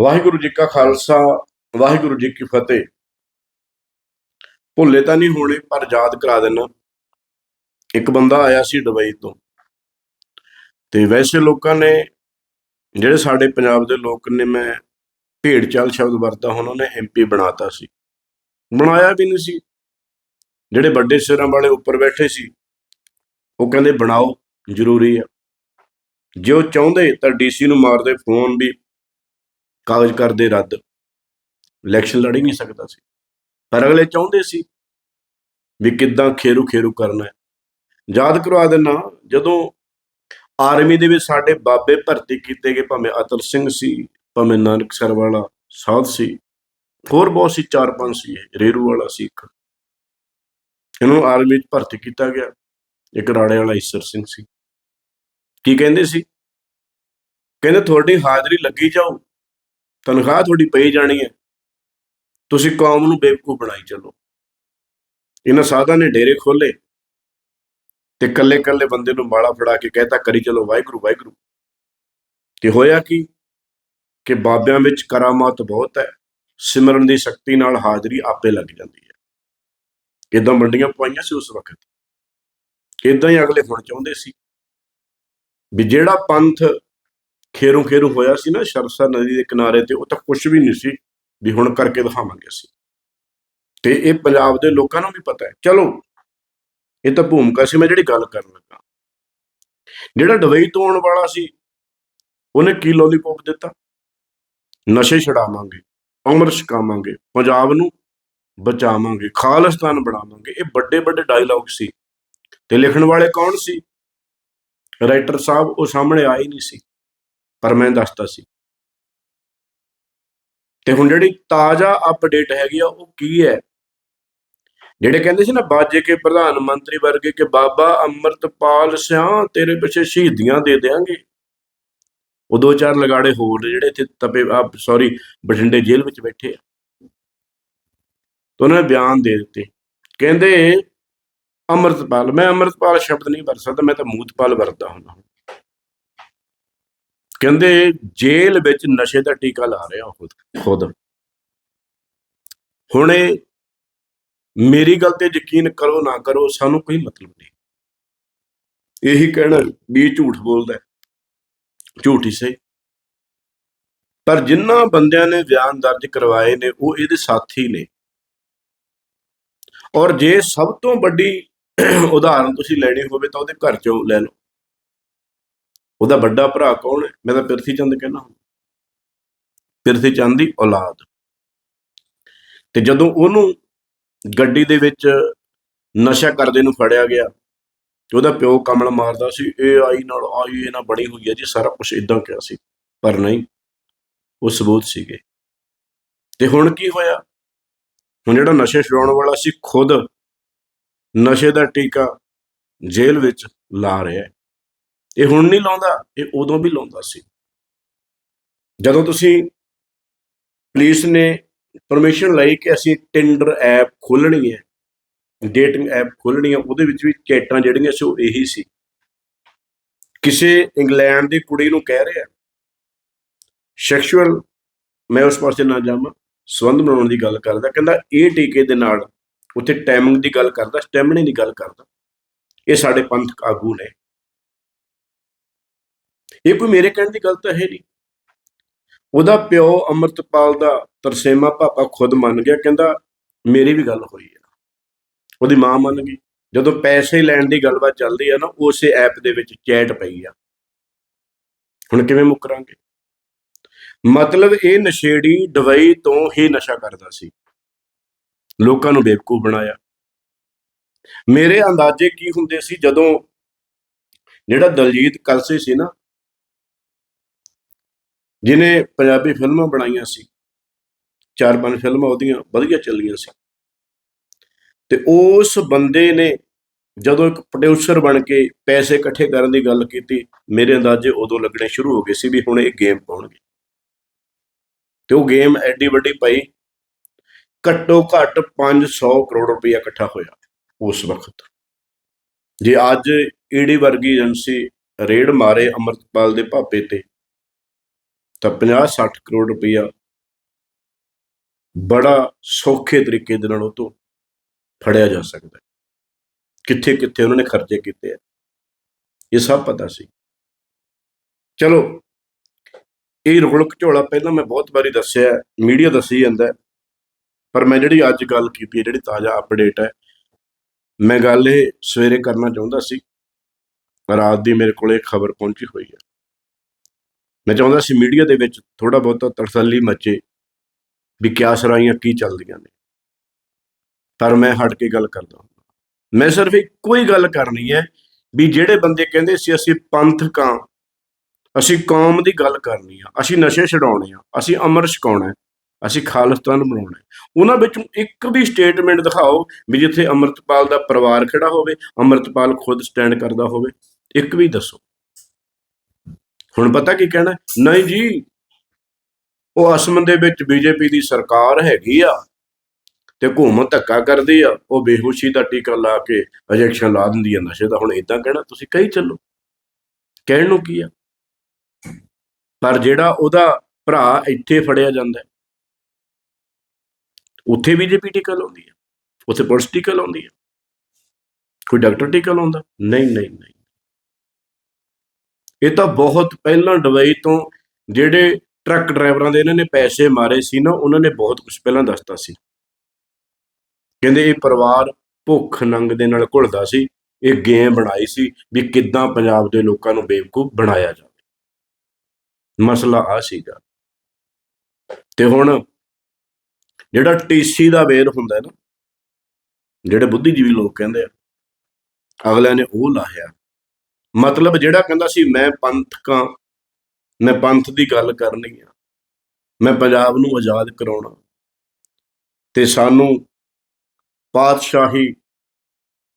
ਵਾਹਿਗੁਰੂ ਜੀ ਕਾ ਖਾਲਸਾ, ਵਾਹਿਗੁਰੂ ਜੀ ਕੀ ਫਤਿਹ। ਭੁੱਲੇ ਤਾਂ ਨਹੀਂ ਹੋਣੇ, ਪਰ ਯਾਦ ਕਰਾ ਦੇਣਾ। ਇੱਕ ਬੰਦਾ ਆਇਆ ਸੀ ਦੁਬਈ ਤੋਂ। ਤੇ ਵੈਸੇ ਲੋਕਾਂ ਨੇ, ਜਿਹੜੇ ਸਾਡੇ ਪੰਜਾਬ ਦੇ ਲੋਕ ਨੇ, ਮੈਂ ਭੇੜ ਚਾਲ ਸ਼ਬਦ ਵਰਤਾ ਉਹਨਾਂ ਨੇ ਐਮਪੀ ਬਣਾਤਾ ਸੀ। ਬਣਾਇਆ ਵੀ ਨਹੀਂ ਸੀ। ਜਿਹੜੇ ਵੱਡੇ ਸਿਰਾਂ ਵਾਲੇ ਉੱਪਰ ਬੈਠੇ ਸੀ, ਉਹ ਕਹਿੰਦੇ, ਬਣਾਓ, ਜ਼ਰੂਰੀ ਹੈ। ਜੇ ਉਹ ਚਾਹੁੰਦੇ ਤਾਂ ਡੀਸੀ ਨੂੰ ਮਾਰਦੇ, ਫੋਨ ਵੀ। ਕਾਗਜ਼ ਕਰਦੇ ਰੱਦ। ਇਲੈਕਸ਼ਨ ਲੜ ਹੀ ਨਹੀਂ ਸਕਦਾ ਸੀ। ਪਰ ਅਗਲੇ ਚਾਹੁੰਦੇ ਸੀ ਵੀ ਕਿੱਦਾਂ ਖੇਰੂ ਖੇਰੂ ਕਰਨਾ ਹੈ। ਯਾਦ ਕਰਵਾ ਦੇਣਾ ਜਦੋਂ ਆਰਮੀ ਦੇ ਵਿੱਚ ਸਾਡੇ ਬਾਬੇ ਭਰਤੀ ਕੀਤੇ ਗਏ, ਭਾਵੇਂ ਅਤਲ ਸਿੰਘ ਸੀ, ਭਾਵੇਂ ਨਾਨਕ ਸਰ ਵਾਲਾ ਸਾਧ ਸੀ, ਹੋਰ ਬਹੁਤ ਸੀ, ਚਾਰ ਪੰਜ ਸੀ, ਰੇਰੂ ਵਾਲਾ ਸੀ ਇੱਕ। ਇਹਨੂੰ ਆਰਮੀ ਵਿੱਚ ਭਰਤੀ ਕੀਤਾ ਗਿਆ। ਇੱਕ ਰਾੜੇ ਵਾਲਾ ਈਸਰ ਸਿੰਘ ਸੀ। ਕੀ ਕਹਿੰਦੇ ਸੀ? ਕਹਿੰਦੇ, ਤੁਹਾਡੀ ਹਾਜ਼ਰੀ ਲੱਗੀ ਜਾਊ। ਤਨਖਾਹ ਤੁਹਾਡੀ ਪਈ ਜਾਣੀ ਹੈ। ਤੁਸੀਂ ਕੌਮ ਨੂੰ ਬੇਵਕੂਫ ਬਣਾਈ ਚੱਲੋ। ਇਹਨਾਂ ਸਾਧਾਂ ਨੇ ਡੇਰੇ ਖੋਲੇ ਤੇ ਕੱਲੇ ਕੱਲੇ ਬੰਦੇ ਨੂੰ ਮਾਲਾ ਫੜਾ ਕੇ ਕਹਿਤਾ, ਕਰੀ ਚਲੋ ਵਾਹਿਗੁਰੂ ਵਾਹਿਗੁਰੂ। ਤੇ ਹੋਇਆ ਕੀ? ਕਿ ਬਾਬਿਆਂ ਵਿੱਚ ਕਰਾਮਾਤ ਬਹੁਤ ਹੈ। ਸਿਮਰਨ ਦੀ ਸ਼ਕਤੀ ਨਾਲ ਹਾਜ਼ਰੀ ਆਪੇ ਲੱਗ ਜਾਂਦੀ ਹੈ। ਇਦਾਂ ਮੰਡੀਆਂ ਪਵਾਈਆਂ ਸੀ ਉਸ ਵਕਤ। ਇਦਾਂ ਹੀ ਅਗਲੇ ਹੁਣ ਚਾਹੁੰਦੇ ਸੀ ਵੀ ਜਿਹੜਾ ਪੰਥ ਖੇਰੂ ਖੇਰੂ ਹੋਇਆ ਸੀ ਨਾ ਸ਼ਰਸਾ ਨਦੀ ਦੇ ਕਿਨਾਰੇ ਤੇ, ਉਹ ਤਾਂ ਕੁਝ ਵੀ ਨਹੀਂ ਸੀ, ਵੀ ਹੁਣ ਕਰਕੇ ਦਿਖਾਵਾਂਗੇ ਅਸੀਂ। ਤੇ ਇਹ ਪੰਜਾਬ ਦੇ ਲੋਕਾਂ ਨੂੰ ਵੀ ਪਤਾ ਹੈ। ਚਲੋ, ਇਹ ਤਾਂ ਭੂਮਿਕਾ ਸੀ, ਮੈਂ ਜਿਹੜੀ ਗੱਲ ਕਰਨ ਲੱਗਾ। ਜਿਹੜਾ ਦੁਬਈ ਤੋਂ ਆਉਣ ਵਾਲਾ ਸੀ, ਉਹਨੇ ਕੀ ਲੋਲੀਪੌਪ ਦਿੱਤਾ? ਨਸ਼ੇ ਛਡਾਵਾਂਗੇ ਉਮਰ ਛਕਾਵਾਂਗੇ, ਪੰਜਾਬ ਨੂੰ ਬਚਾਵਾਂਗੇ, ਖਾਲਿਸਤਾਨ ਬਣਾਵਾਂਗੇ। ਇਹ ਵੱਡੇ ਵੱਡੇ ਡਾਇਲੌਗ ਸੀ। ਤੇ ਲਿਖਣ ਵਾਲੇ ਕੌਣ ਸੀ? ਰਾਈਟਰ ਸਾਹਿਬ, ਉਹ ਸਾਹਮਣੇ ਆਏ ਨਹੀਂ ਸੀ। ਪਰ ਮੈਂ ਦੱਸਤਾ ਸੀ। ਤੇ ਹੁਣ ਜਿਹੜੀ ਤਾਜ਼ਾ ਅਪਡੇਟ ਹੈਗੀ ਆ, ਉਹ ਕੀ ਹੈ? ਜਿਹੜੇ ਕਹਿੰਦੇ ਸੀ ਨਾ, ਬਾਜੇ ਕੇ ਪ੍ਰਧਾਨ ਮੰਤਰੀ ਵਰਗੇ ਕਿ ਬਾਬਾ ਅੰਮ੍ਰਿਤਪਾਲ ਸਿਆਂ ਤੇਰੇ ਪਿੱਛੇ ਸ਼ਹੀਦੀਆਂ ਦੇ ਦੇਾਂਗੇ ਉਹ ਦੋ ਚਾਰ ਲਗਾੜੇ ਹੋਰ ਨੇ ਜਿਹੜੇ ਇੱਥੇ ਤਪੇ ਸੌਰੀ ਬਠਿੰਡੇ ਜੇਲ੍ਹ ਵਿੱਚ ਬੈਠੇ ਆ। ਤਾਂ ਉਹਨਾਂ ਨੇ ਬਿਆਨ ਦੇ ਦਿੱਤੇ। ਕਹਿੰਦੇ, ਅੰਮ੍ਰਿਤਪਾਲ, ਮੈਂ ਅੰਮ੍ਰਿਤਪਾਲ ਸ਼ਬਦ ਨਹੀਂ ਵਰਤ ਸਕਦਾ, ਮੈਂ ਤਾਂ ਮੂਤਪਾਲ ਵਰਤਦਾ ਹੁੰਦਾ। ਕਹਿੰਦੇ ਜੇਲ੍ਹ ਵਿੱਚ ਨਸ਼ੇ ਦਾ ਟੀਕਾ ਲਾ ਰਿਹਾ ਖੁਦ ਖੁਦ। ਹੁਣੇ ਮੇਰੀ ਗੱਲ ਤੇ ਯਕੀਨ ਕਰੋ ਨਾ ਕਰੋ, ਸਾਨੂੰ ਕੋਈ ਮਤਲਬ ਨਹੀਂ। ਇਹੀ ਕਹਿਣਾ ਵੀ ਇਹ ਝੂਠ ਬੋਲਦਾ ਝੂਠ ਹੀ ਸਹੀ। ਪਰ ਜਿਨ੍ਹਾਂ ਬੰਦਿਆਂ ਨੇ ਬਿਆਨ ਦਰਜ ਕਰਵਾਏ ਨੇ, ਉਹ ਇਹਦੇ ਸਾਥੀ ਨੇ। ਔਰ ਜੇ ਸਭ ਤੋਂ ਵੱਡੀ ਉਦਾਹਰਨ ਤੁਸੀਂ ਲੈਣੀ ਹੋਵੇ ਤਾਂ ਉਹਦੇ ਘਰ ਚੋਂ ਲੈ ਲਓ। ਉਹਦਾ ਵੱਡਾ ਭਰਾ ਕੌਣ ਹੈ? ਮੈਂ ਤਾਂ ਪਿਰਥੀ ਚੰਦ ਕਹਿੰਦਾ ਹਾਂ। ਪਿਰਥੀ ਚੰਦ ਦੀ ਔਲਾਦ। ਤੇ ਜਦੋਂ ਉਹਨੂੰ ਗੱਡੀ ਦੇ ਵਿੱਚ ਨਸ਼ਾ ਕਰਦੇ ਨੂੰ ਫੜਿਆ ਗਿਆ, ਤੇ ਉਹਦਾ ਪਿਓ ਕਮਲ ਮਾਰਦਾ ਸੀ, ਇਹ ਆਈ ਨਾਲ ਆਈ, ਇਹ ਨਾਲ ਬਣੀ ਹੋਈ ਹੈ ਜੀ, ਸਾਰਾ ਕੁਝ ਇਦਾਂ ਕਿਹਾ ਸੀ। ਪਰ ਨਹੀਂ, ਉਹ ਸਬੂਤ ਸੀਗੇ। ਤੇ ਹੁਣ ਕੀ ਹੋਇਆ? ਹੁਣ ਜਿਹੜਾ ਨਸ਼ੇ ਛਡਾਉਣ ਵਾਲਾ ਸੀ, ਖੁਦ ਨਸ਼ੇ ਦਾ ਟੀਕਾ ਜੇਲ੍ਹ ਵਿੱਚ ਲਾ ਰਿਹਾ ਹੈ। ਇਹ ਹੁਣ ਨਹੀਂ ਲਾਉਂਦਾ, ਇਹ ਉਦੋਂ ਵੀ ਲਾਉਂਦਾ ਸੀ। ਜਦੋਂ ਤੁਸੀਂ ਪੁਲਿਸ ਨੇ ਪਰਮਿਸ਼ਨ ਲਈ ਕਿ ਅਸੀਂ ਟਿੰਡਰ ਐਪ ਖੋਲਣੀ ਹੈ ਡੇਟਿੰਗ ਐਪ ਖੋਲਣੀ ਹੈ, ਉਹਦੇ ਵਿੱਚ ਵੀ ਚੈਟਾਂ ਜਿਹੜੀਆਂ ਸੀ ਉਹ ਇਹੀ ਸੀ। ਕਿਸੇ ਇੰਗਲੈਂਡ ਦੀ ਕੁੜੀ ਨੂੰ ਕਹਿ ਰਿਹਾ ਸੈਕਸ਼ੂਅਲ ਮੈਂ ਉਸ ਪਾਸੇ ਨਾ ਜਾਵਾਂ, ਸੰਬੰਧ ਬਣਾਉਣ ਦੀ ਗੱਲ ਕਰਦਾ। ਕਹਿੰਦਾ, ਇਹ ਟੀਕੇ ਦੇ ਨਾਲ ਉੱਥੇ ਟਾਈਮਿੰਗ ਦੀ ਗੱਲ ਕਰਦਾ ਸਟੈਮਿਨਾ ਦੀ ਗੱਲ ਕਰਦਾ। ਇਹ ਸਾਡੇ ਪੰਥਕ ਆਗੂ ਨੇ। ਇਹ ਕੋਈ ਮੇਰੇ ਕਹਿਣ ਦੀ ਗੱਲ ਤਾਂ ਹੈ ਨਹੀਂ। ਉਹਦਾ ਪਿਓ ਅਮਰਤਪਾਲ ਦਾ ਤਰਸੇਮਾ ਪਾਪਾ ਖੁਦ ਮੰਨ ਗਿਆ, ਕਹਿੰਦਾ ਮੇਰੀ ਵੀ ਗੱਲ ਹੋਈ ਆ। ਉਹਦੀ ਮਾਂ ਮੰਨ ਗਈ। ਜਦੋਂ ਪੈਸੇ ਲੈਣ ਦੀ ਗੱਲਬਾਤ ਚੱਲਦੀ ਆ ਨਾ, ਉਸੇ ਐਪ ਦੇ ਵਿੱਚ ਚੈਟ ਪਈ ਆ। ਹੁਣ ਕਿਵੇਂ ਮੁਕਰਾਂਗੇ? ਮਤਲਬ ਇਹ ਨਸ਼ੇੜੀ ਦਵਾਈ ਤੋਂ ਹੀ ਨਸ਼ਾ ਕਰਦਾ ਸੀ। ਲੋਕਾਂ ਨੂੰ ਬੇਵਕੂਫ ਬਣਾਇਆ। ਮੇਰੇ ਅੰਦਾਜ਼ੇ ਕੀ ਹੁੰਦੇ ਸੀ? ਜਦੋਂ ਜਿਹੜਾ ਦਲਜੀਤ ਕਲਸੀ ਸੀ ਨਾ ਜਿਨੇ ਪੰਜਾਬੀ ਫਿਲਮਾਂ ਬਣਾਈਆਂ ਸੀ, ਚਾਰ ਪੰਜ ਫਿਲਮਾਂ ਉਹਦੀਆਂ ਵਧੀਆ ਚੱਲੀਆਂ ਸੀ। ਤੇ ਉਸ ਬੰਦੇ ਨੇ ਜਦੋਂ ਇੱਕ ਪ੍ਰੋਡਿਊਸਰ ਬਣ ਕੇ ਪੈਸੇ ਇਕੱਠੇ ਕਰਨ ਦੀ ਗੱਲ ਕੀਤੀ, ਮੇਰੇ ਅੰਦਾਜ਼ੇ ਉਦੋਂ ਲੱਗਣੇ ਸ਼ੁਰੂ ਹੋ ਗਏ ਸੀ ਵੀ ਹੁਣ ਇਹ ਗੇਮ ਪਾਉਣਗੇ। ਤੇ ਉਹ ਗੇਮ ਐਡੀ ਵੱਡੀ ਪਈ, ਘੱਟੋ ਘੱਟ 500 ਕਰੋੜ ਰੁਪਇਆ ਇਕੱਠਾ ਹੋਇਆ ਉਸ ਵਕਤ। ਜੇ ਅੱਜ ਈਡੀ ਵਰਗੀ ਏਜੰਸੀ ਰੇਡ ਮਾਰੇ ਅਮਰਤਪਾਲ ਦੇ ਭਾਪੇ ਤੇ ਤਾਂ 50-60 ਕਰੋੜ ਰੁਪਈਆ ਬੜਾ ਸੌਖੇ ਤਰੀਕੇ ਦੇ ਨਾਲ ਉਹ ਤੋਂ ਫੜਿਆ ਜਾ ਸਕਦਾ ਹੈ। ਕਿੱਥੇ ਕਿੱਥੇ ਉਹਨਾਂ ਨੇ ਖਰਚੇ ਕੀਤੇ ਆ, ਇਹ ਸਭ ਪਤਾ ਸੀ। ਚਲੋ, ਇਹ ਰੋਲ ਘਚੋਲਾ ਪਹਿਲਾਂ ਮੈਂ ਬਹੁਤ ਵਾਰੀ ਦੱਸਿਆ, ਮੀਡੀਆ ਦੱਸੀ ਜਾਂਦਾ ਪਰ ਮੈਂ ਜਿਹੜੀ ਅੱਜ ਗੱਲ ਕੀਤੀ ਹੈ, ਜਿਹੜੀ ਤਾਜ਼ਾ ਅਪਡੇਟ ਹੈ, ਮੈਂ ਗੱਲ ਇਹ ਸਵੇਰੇ ਕਰਨਾ ਚਾਹੁੰਦਾ ਸੀ, ਰਾਤ ਦੀ ਮੇਰੇ ਕੋਲੇ ਖਬਰ ਪਹੁੰਚੀ ਹੋਈ ਹੈ। ਮੈਂ ਚਾਹੁੰਦਾ ਸੀ ਮੀਡੀਆ ਦੇ ਵਿੱਚ ਥੋੜਾ ਬਹੁਤਾ ਤਸੱਲੀ ਮੱਚੇ ਵੀ ਕਿਆ ਸਰਾਈਆਂ ਕੀ ਚੱਲਦੀਆਂ ਨੇ। ਪਰ ਮੈਂ ਹਟ ਕੇ ਗੱਲ ਕਰਦਾ ਹਾਂ। ਮੈਂ ਸਿਰਫ ਇੱਕੋ ਹੀ ਗੱਲ ਕਰਨੀ ਹੈ ਵੀ ਜਿਹੜੇ ਬੰਦੇ ਕਹਿੰਦੇ ਸੀ, ਅਸੀਂ ਪੰਥਕਾਂ ਅਸੀਂ ਕੌਮ ਦੀ ਗੱਲ ਕਰਨੀ ਆ, ਅਸੀਂ ਨਸ਼ੇ ਛਡਾਉਣੇ ਆ, ਅਸੀਂ ਅਮਰ ਛਕਾਉਣਾ ਅਸੀਂ ਖਾਲਿਸਤਾਨ ਬਣਾਉਣਾ ਉਹਨਾਂ ਵਿੱਚੋਂ ਇੱਕ ਵੀ ਸਟੇਟਮੈਂਟ ਦਿਖਾਓ ਵੀ ਜਿੱਥੇ ਅੰਮ੍ਰਿਤਪਾਲ ਦਾ ਪਰਿਵਾਰ ਖੜਾ ਹੋਵੇ, ਅੰਮ੍ਰਿਤਪਾਲ ਖੁਦ ਸਟੈਂਡ ਕਰਦਾ ਹੋਵੇ, ਇੱਕ ਵੀ ਦੱਸੋ। ਹੁਣ ਪਤਾ ਕੀ ਕਹਿਣਾ? ਨਹੀਂ ਜੀ, ਉਹ ਅਸਮ ਦੇ ਵਿੱਚ ਬੀਜੇਪੀ ਦੀ ਸਰਕਾਰ ਹੈਗੀ ਆ ਤੇ ਹਕੂਮਤ ਧੱਕਾ ਕਰਦੀ ਆ, ਉਹ ਬੇਹੋਸ਼ੀ ਦਾ ਟੀਕਾ ਲਾ ਕੇ ਇੰਜੈਕਸ਼ਨ ਲਾ ਦਿੰਦੀ ਆ ਨਸ਼ੇ ਦਾ। ਹੁਣ ਇਦਾਂ ਕਹਿਣਾ, ਤੁਸੀਂ ਕਹੀ ਚੱਲੋ। ਕਹਿਣ ਨੂੰ ਕੀ ਆ? ਪਰ ਜਿਹੜਾ ਉਹਦਾ ਭਰਾ ਇੱਥੇ ਫੜਿਆ ਜਾਂਦਾ ਉੱਥੇ ਬੀਜੇਪੀ ਟੀਕਾ ਲਾਉਂਦੀ ਆ, ਉੱਥੇ ਪੁਲਿਸ ਟੀਕਾ ਲਾਉਂਦੀ ਆ। ਕੋਈ ਡਾਕਟਰ ਟੀਕਾ ਲਾਉਂਦਾ? ਨਹੀਂ ਨਹੀਂ ਨਹੀਂ। ਇਹ ਤਾਂ ਬਹੁਤ ਪਹਿਲਾਂ ਦੁਬਈ ਤੋਂ ਜਿਹੜੇ ਟਰੱਕ ਡਰਾਈਵਰਾਂ ਦੇ ਇਹਨਾਂ ਨੇ ਪੈਸੇ ਮਾਰੇ ਸੀ ਨਾ, ਉਹਨਾਂ ਨੇ ਬਹੁਤ ਕੁਝ ਪਹਿਲਾਂ ਦੱਸਤਾ ਸੀ। ਕਹਿੰਦੇ ਇਹ ਪਰਿਵਾਰ ਭੁੱਖ ਨੰਗ ਦੇ ਨਾਲ ਘੁਲਦਾ ਸੀ, ਇਹ ਗੇਮ ਬਣਾਈ ਸੀ ਵੀ ਕਿੱਦਾਂ ਪੰਜਾਬ ਦੇ ਲੋਕਾਂ ਨੂੰ ਬੇਵਕੂਫ ਬਣਾਇਆ ਜਾਵੇ। ਮਸਲਾ ਆ ਸੀਗਾ। ਤੇ ਹੁਣ ਜਿਹੜਾ ਟੀਸੀ ਦਾ ਵੇਰ ਹੁੰਦਾ ਨਾ, ਜਿਹੜੇ ਬੁੱਧੀਜੀਵੀ ਲੋਕ ਕਹਿੰਦੇ ਆ, ਅਗਲਿਆਂ ਨੇ ਉਹ ਲਾਹਿਆ। ਮਤਲਬ ਜਿਹੜਾ ਕਹਿੰਦਾ ਸੀ, ਮੈਂ ਪੰਥਕਾਂ, ਮੈਂ ਪੰਥ ਦੀ ਗੱਲ ਕਰਨੀ ਆ, ਮੈਂ ਪੰਜਾਬ ਨੂੰ ਆਜ਼ਾਦ ਕਰਾਉਣਾ ਤੇ ਸਾਨੂੰ ਪਾਤਸ਼ਾਹੀ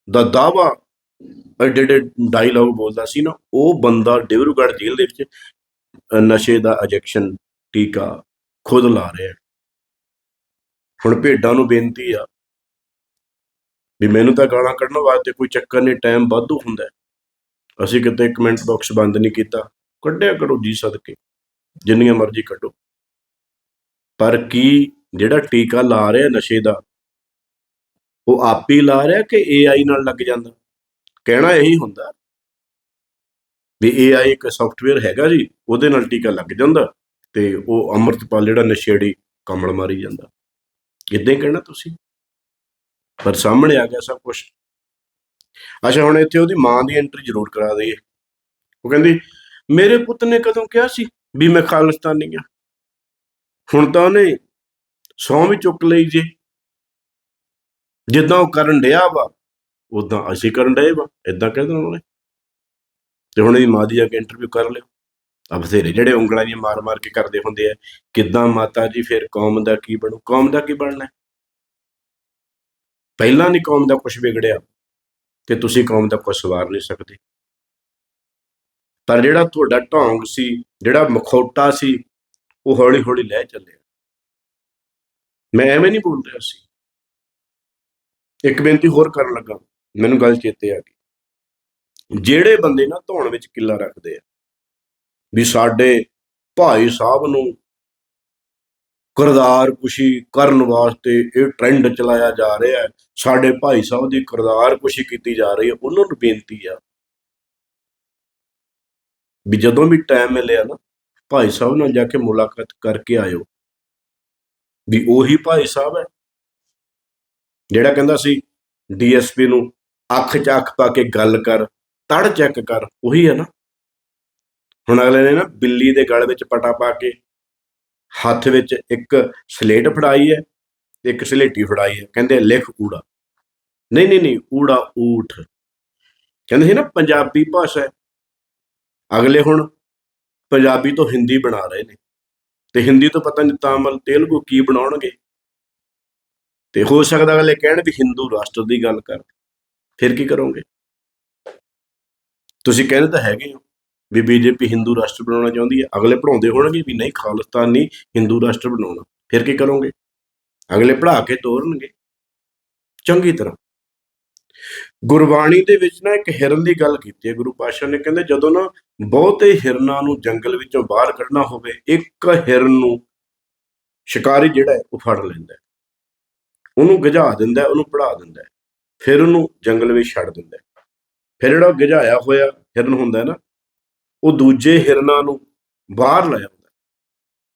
ਦਾ ਦਾਵਾ ਜਿਹੜੇ ਡਾਇਲੌਗ ਬੋਲਦਾ ਸੀ ਨਾ, ਉਹ ਬੰਦਾ ਡਿਬਰੂਗੜ੍ਹ ਜੇਲ੍ਹ ਦੇ ਵਿੱਚ ਨਸ਼ੇ ਦਾ ਇੰਜੈਕਸ਼ਨ ਟੀਕਾ ਖੁਦ ਲਾ ਰਿਹਾ ਹੁਣ ਭੇਡਾਂ ਨੂੰ ਬੇਨਤੀ ਆ ਵੀ ਮੈਨੂੰ ਤਾਂ ਗਾਲਾਂ ਕੱਢਣ ਵਾਸਤੇ ਕੋਈ ਚੱਕਰ ਨਹੀਂ ਟਾਈਮ ਵਾਧੂ ਹੁੰਦਾ ਅਸੀਂ ਕਿਤੇ ਕਮੈਂਟ ਬਾਕਸ ਬੰਦ ਨਹੀਂ ਕੀਤਾ, ਕੱਢਿਆ ਕਰੋ ਜੀ ਸਦਕੇ, ਜਿੰਨੀਆਂ ਮਰਜ਼ੀ ਕੱਢੋ। ਪਰ ਕੀ ਜਿਹੜਾ ਟੀਕਾ ਲਾ ਰਿਹਾ ਨਸ਼ੇ ਦਾ, ਉਹ ਆਪ ਹੀ ਲਾ ਰਿਹਾ ਕਿ AI ਨਾਲ ਲੱਗ ਜਾਂਦਾ? ਕਹਿਣਾ ਇਹੀ ਹੁੰਦਾ ਵੀ AI ਇੱਕ ਸੌਫਟਵੇਅਰ ਹੈਗਾ ਜੀ, ਉਹਦੇ ਨਾਲ ਟੀਕਾ ਲੱਗ ਜਾਂਦਾ ਤੇ ਉਹ ਅੰਮ੍ਰਿਤਪਾਲ ਜਿਹੜਾ ਨਸ਼ੇੜੀ ਕਮਲ ਮਾਰੀ ਜਾਂਦਾ। ਇਦਾਂ ਹੀ ਕਹਿਣਾ ਤੁਸੀਂ। ਪਰ ਸਾਹਮਣੇ ਆ ਗਿਆ ਸਭ ਕੁਝ ਅੱਛਾ, ਹੁਣ ਇੱਥੇ ਉਹਦੀ ਮਾਂ ਦੀ ਐਂਟਰੀ ਜ਼ਰੂਰ ਕਰਾ ਦਈਏ। ਉਹ ਕਹਿੰਦੀ, ਮੇਰੇ ਪੁੱਤ ਨੇ ਕਦੋਂ ਕਿਹਾ ਸੀ ਵੀ ਮੈਂ ਖਾਲਿਸਤਾਨੀ ਆ ਹੁਣ ਤਾਂ ਉਹਨੇ ਸੌਂ ਵੀ ਚੁੱਕ ਲਈ ਜੇ। ਜਿੱਦਾਂ ਉਹ ਕਰਨ ਡਿਆ ਵਾ ਉਦਾਂ ਅਸੀਂ ਕਰਨ ਡਏ ਵਾ ਇਦਾਂ ਕਹਿੰਦੇ ਉਹਨਾਂ। ਨੇ ਤੇ ਹੁਣ ਇਹਦੀ ਮਾਂ ਦੀ ਜਾ ਕੇ ਇੰਟਰਵਿਊ ਕਰ ਲਿਓ। ਆ ਬਥੇਰੇ ਜਿਹੜੇ ਉਂਗਲਾਂ ਦੀਆਂ ਮਾਰ ਮਾਰ ਕੇ ਕਰਦੇ ਹੁੰਦੇ ਆ, ਕਿੱਦਾਂ ਮਾਤਾ ਜੀ ਫਿਰ ਕੌਮ ਦਾ ਕੀ ਬਣੂ? ਕੌਮ ਦਾ ਕੀ ਬਣਨਾ? ਪਹਿਲਾਂ ਨਹੀਂ ਕੌਮ ਦਾ ਕੁਝ ਵਿਗੜਿਆ। ਕਿ ਤੁਸੀਂ ਕੌਮ ਦਾ ਕੁਝ ਸਵਾਰ ਨਹੀਂ ਸਕਦੇ। ਪਰ ਜਿਹੜਾ ਤੁਹਾਡਾ ਢੋਂਗ ਸੀ, ਜਿਹੜਾ ਮਖੌਟਾ ਸੀ, ਉਹ ਹੌਲੀ ਹੌਲੀ ਲੈ ਚੱਲਿਆ। ਮੈਂ ਐਵੇਂ ਨਹੀਂ ਬੋਲ ਰਿਹਾ ਸੀ। ਇੱਕ ਬੇਨਤੀ ਹੋਰ ਕਰਨ ਲੱਗਾ, ਮੈਨੂੰ ਗੱਲ ਚੇਤੇ ਆ ਗਈ। ਜਿਹੜੇ ਬੰਦੇ ਨਾ ਧੌਣ ਵਿੱਚ ਕਿੱਲਾ ਰੱਖਦੇ ਆ, ਵੀ ਸਾਡੇ ਭਾਈ ਸਾਹਿਬ ਨੂੰ ਕਰਦਾਰ ਕੁਸ਼ੀ ਕਰਨ ਵਾਸਤੇ ਇਹ ਟ੍ਰੈਂਡ ਚਲਾਇਆ ਜਾ ਰਿਹਾ ਹੈ। ਸਾਡੇ ਭਾਈ ਸਾਹਿਬ ਦੀ ਕਿਰਦਾਰ ਕੁਸ਼ੀ ਕੀਤੀ ਜਾ ਰਹੀ ਹੈ, ਉਹਨਾਂ ਨੂੰ ਬੇਨਤੀ ਆ ਵੀ ਜਦੋਂ ਵੀ ਟਾਈਮ ਮਿਲਿਆ ਨਾ, ਭਾਈ ਸਾਹਿਬ ਨਾਲ ਜਾ ਕੇ ਮੁਲਾਕਾਤ ਕਰਕੇ ਆਇਓ। ਵੀ ਉਹੀ ਭਾਈ ਸਾਹਿਬ ਹੈ, ਜਿਹੜਾ ਕਹਿੰਦਾ ਸੀ, ਡੀਐਸਪੀ ਨੂੰ ਅੱਖ 'ਚ ਅੱਖ ਪਾ ਕੇ ਗੱਲ ਕਰ, ਤੜ ਚੈੱਕ ਕਰ, ਉਹੀ ਹੈ ਨਾ। ਹੁਣ ਅਗਲੇ ਨੇ ਨਾ ਬਿੱਲੀ ਦੇ ਗਲ ਵਿੱਚ ਪਟਾ ਪਾ ਕੇ ਹੱਥ ਵਿੱਚ ਇੱਕ ਸਲੇਟ ਫੜਾਈ ਹੈ ਤੇ ਇੱਕ ਸਲੇਟੀ ਫੜਾਈ ਹੈ। ਕਹਿੰਦੇ ਲਿਖ ਊੜਾ। ਨਹੀਂ ਨਹੀਂ ਨਹੀਂ, ਊੜਾ ਊਠ। ਕਹਿੰਦੇ ਸੀ ਨਾ, ਪੰਜਾਬੀ ਭਾਸ਼ਾ ਅਗਲੇ ਹੁਣ ਪੰਜਾਬੀ ਤੋਂ ਹਿੰਦੀ ਬਣਾ ਰਹੇ ਨੇ। ਤੇ ਹਿੰਦੀ ਤੋਂ ਪਤਾ ਨਹੀਂ ਤਾਮਿਲ ਤੇਲਗੂ ਕੀ ਬਣਾਉਣਗੇ। ਤੇ ਹੋ ਸਕਦਾ ਅਗਲੇ ਕਹਿਣ ਵੀ ਹਿੰਦੂ ਰਾਸ਼ਟਰ ਦੀ ਗੱਲ ਕਰ। ਫਿਰ ਕੀ ਕਰੋਗੇ? ਤੁਸੀਂ ਕਹਿੰਦੇ ਤਾਂ ਹੈਗੇ ਹੋ। ਵੀ ਬੀਜੇਪੀ ਹਿੰਦੂ ਰਾਸ਼ਟਰ ਬਣਾਉਣਾ ਚਾਹੁੰਦੀ ਹੈ। ਅਗਲੇ ਪੜਾਉਂਦੇ ਹੋਣਗੇ ਵੀ ਨਹੀਂ, ਖਾਲਿਸਤਾਨ ਨਹੀਂ ਹਿੰਦੂ ਰਾਸ਼ਟਰ ਬਣਾਉਣਾ। ਫਿਰ ਕੀ ਕਰੋਗੇ? ਅਗਲੇ ਪੜਾ ਕੇ ਤੋਰਨਗੇ। ਚੰਗੀ ਤਰ੍ਹਾਂ। ਗੁਰਬਾਣੀ ਦੇ ਵਿੱਚ ਨਾ ਇੱਕ ਹਿਰਨ ਦੀ ਗੱਲ ਕੀਤੀ ਹੈ। ਗੁਰੂ ਪਾਤਸ਼ਾਹ ਨੇ ਕਹਿੰਦੇ, ਜਦੋਂ ਨਾ ਬਹੁਤੇ ਹਿਰਨਾਂ ਨੂੰ ਜੰਗਲ ਵਿੱਚੋਂ ਬਾਹਰ ਕੱਢਣਾ ਹੋਵੇ, ਇੱਕ ਹਿਰਨ ਨੂੰ ਸ਼ਿਕਾਰੀ ਜਿਹੜਾ ਹੈ, ਉਹ ਫੜ ਲੈਂਦਾ ਉਹਨੂੰ ਗਜਾ ਦਿੰਦਾ ਉਹਨੂੰ ਪੜਾ ਦਿੰਦਾ ਫਿਰ ਉਹਨੂੰ ਜੰਗਲ ਵਿੱਚ ਛੱਡ ਦਿੰਦਾ ਫਿਰ ਜਿਹੜਾ ਉਹ ਗਜਾਇਆ ਹੋਇਆ ਹਿਰਨ ਹੁੰਦਾ ਨਾ ਉਹ ਦੂਜੇ ਹਿਰਨਾਂ ਨੂੰ ਬਾਹਰ ਲੈ ਆਉਂਦਾ ਹੈ।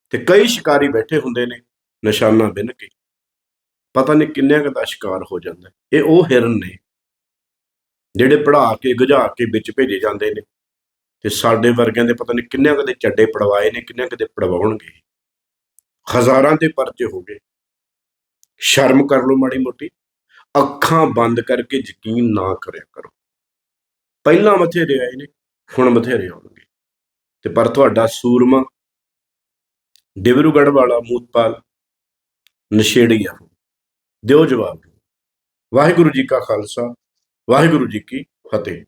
ਤੇ ਕਈ ਸ਼ਿਕਾਰੀ ਬੈਠੇ ਹੁੰਦੇ ਨੇ ਨਿਸ਼ਾਨਾ ਬਿੰਨ ਕੇ। ਪਤਾ ਨਹੀਂ ਕਿੰਨਿਆਂ ਕੁ ਦਾ ਸ਼ਿਕਾਰ ਹੋ ਜਾਂਦਾ ਇਹ ਉਹ ਹਿਰਨ ਨੇ ਜਿਹੜੇ ਪੜਾ ਕੇ, ਗਜਾ ਕੇ ਵਿੱਚ ਭੇਜੇ ਜਾਂਦੇ ਨੇ। ਤੇ ਸਾਡੇ ਵਰਗਿਆਂ ਦੇ ਪਤਾ ਨਹੀਂ ਕਿੰਨਿਆਂ ਕਦੇ ਚੱਡੇ ਪੜਵਾਏ ਨੇ, ਕਿੰਨਿਆਂ ਕਦੇ ਪੜਵਾਉਣਗੇ। ਹਜ਼ਾਰਾਂ ਦੇ ਪਰਚੇ ਹੋ ਗਏ। ਸ਼ਰਮ ਕਰ ਲਓ ਮਾੜੀ ਮੋਟੀ। ਅੱਖਾਂ ਬੰਦ ਕਰਕੇ ਯਕੀਨ ਨਾ ਕਰਿਆ ਕਰੋ। ਪਹਿਲਾਂ ਬਥੇਰੇ ਆਏ ਨੇ, ਹੁਣ ਬਥੇਰੇ ਆਉਣਗੇ। ਤੇ ਪਰ ਤੁਹਾਡਾ ਸੂਰਮਾ ਡਿਬਰੂਗੜ੍ਹ ਵਾਲਾ ਮੂਤਪਾਲ ਨਸ਼ੇੜੀਆ ਦਿਓ ਜਵਾਬ। ਵਾਹਿਗੁਰੂ ਜੀ ਕਾ ਖਾਲਸਾ, ਵਾਹਿਗੁਰੂ ਜੀ ਕੀ ਫਤਿਹ।